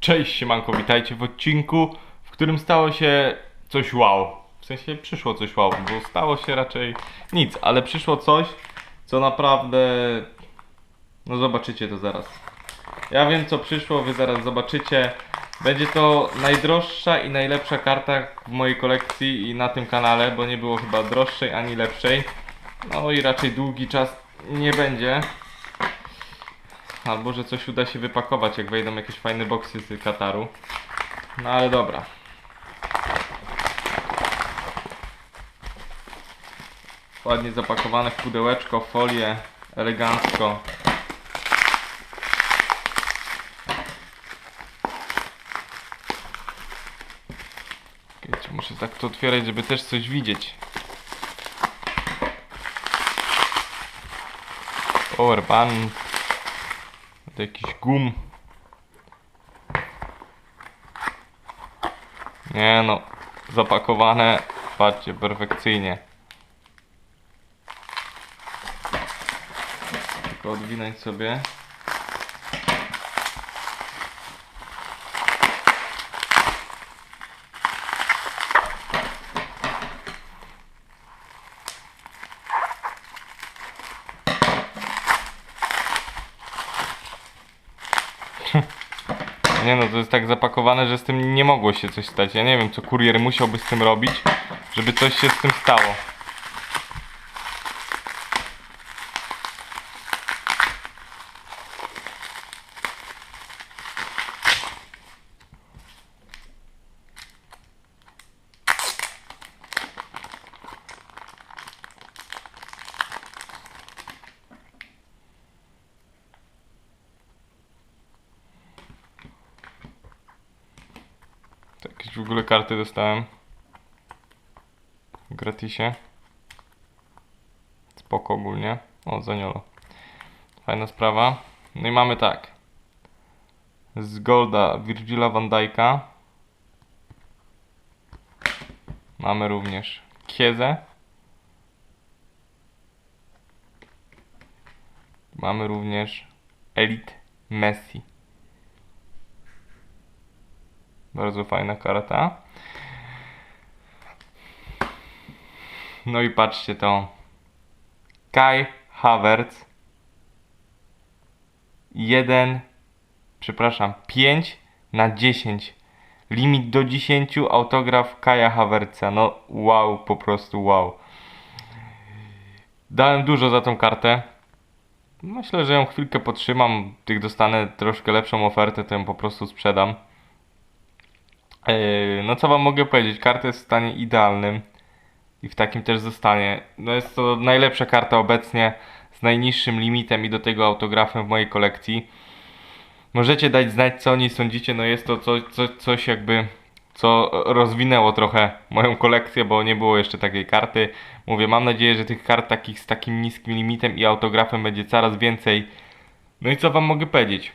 Cześć, siemanko, witajcie w odcinku, w którym stało się coś wow. W sensie przyszło coś wow, bo stało się raczej nic, ale przyszło coś, co naprawdę... No zobaczycie to zaraz. Ja wiem co przyszło, wy zaraz zobaczycie. Będzie to najdroższa i najlepsza karta w mojej kolekcji i na tym kanale, bo nie było chyba droższej ani lepszej. No i raczej długi czas nie będzie. Albo że coś uda się wypakować, jak wejdą jakieś fajne boksy z Kataru. No ale dobra. Ładnie zapakowane w pudełeczko, folię, elegancko. Wiecie, muszę tak to otwierać, żeby też coś widzieć. Powerband. To jakiś gum. Nie no, zapakowane, patrzcie, perfekcyjnie. Tylko odwinąć sobie. Nie no, to jest tak zapakowane, że z tym nie mogło się coś stać. Ja nie wiem, co kurier musiałby z tym robić, żeby coś się z tym stało. Jakieś w ogóle karty dostałem. W gratisie. Spoko ogólnie. O, Zaniolo. Fajna sprawa. No i mamy tak. Z Golda Virgila van Dijk'a. Mamy również Kiezę. Mamy również Elite Messi. Bardzo fajna karta. No i patrzcie to. Kai Havertz. 1, przepraszam, 5 na 10. Limit do 10, autograf Kaja Havertza. No wow, po prostu wow. Dałem dużo za tą kartę. Myślę, że ją chwilkę potrzymam. Jak dostanę troszkę lepszą ofertę, to ją po prostu sprzedam. Yy, No co wam mogę powiedzieć? Karta jest w stanie idealnym i w takim też zostanie. No jest to najlepsza karta obecnie z najniższym limitem i do tego autografem w mojej kolekcji. Możecie dać znać co o niej sądzicie. No jest to coś, coś, coś jakby co rozwinęło trochę moją kolekcję, bo nie było jeszcze takiej karty. Mówię, mam nadzieję, że tych kart takich z takim niskim limitem i autografem będzie coraz więcej. No i co wam mogę powiedzieć?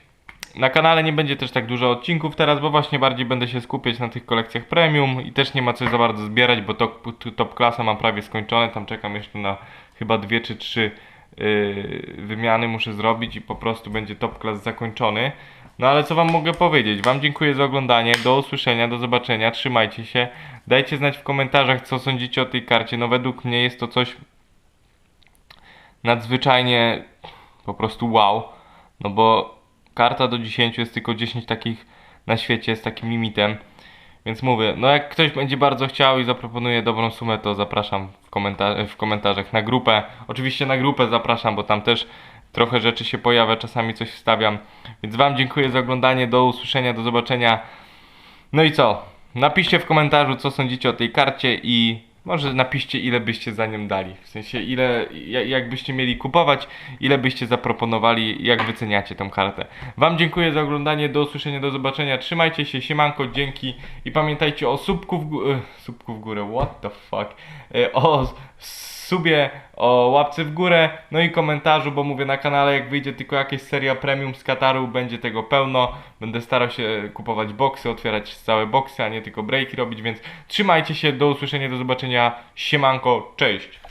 Na kanale nie będzie też tak dużo odcinków teraz, bo właśnie bardziej będę się skupiać na tych kolekcjach premium i też nie ma coś za bardzo zbierać, bo top, top klasa mam prawie skończone, tam czekam jeszcze na chyba dwie czy trzy yy, wymiany muszę zrobić i po prostu będzie top klas zakończony. No ale co wam mogę powiedzieć? Wam dziękuję za oglądanie, do usłyszenia, do zobaczenia, trzymajcie się. Dajcie znać w komentarzach co sądzicie o tej karcie, no według mnie jest to coś nadzwyczajnie po prostu wow. No bo karta do 10 jest tylko 10 takich na świecie z takim limitem. Więc mówię, no jak ktoś będzie bardzo chciał i zaproponuje dobrą sumę, to zapraszam w, komenta- w komentarzach na grupę. Oczywiście na grupę zapraszam, bo tam też trochę rzeczy się pojawia, czasami coś wstawiam. Więc Wam dziękuję za oglądanie, do usłyszenia, do zobaczenia. No i co? Napiszcie w komentarzu, co sądzicie o tej karcie i może napiszcie, ile byście za nią dali. W sensie, ile, ja- jak byście mieli kupować, ile byście zaproponowali, jak wyceniacie tą kartę. Wam dziękuję za oglądanie, do usłyszenia, do zobaczenia. Trzymajcie się, siemanko, dzięki i pamiętajcie o subku w, gó- e, subku w górę, what the fuck, E, o subie, o łapce w górę, no i komentarzu, bo mówię na kanale, jak wyjdzie tylko jakaś seria premium z Kataru, będzie tego pełno. Będę starał się kupować boksy, otwierać całe boksy, a nie tylko breaki robić, więc trzymajcie się, do usłyszenia, do zobaczenia, siemanko, cześć!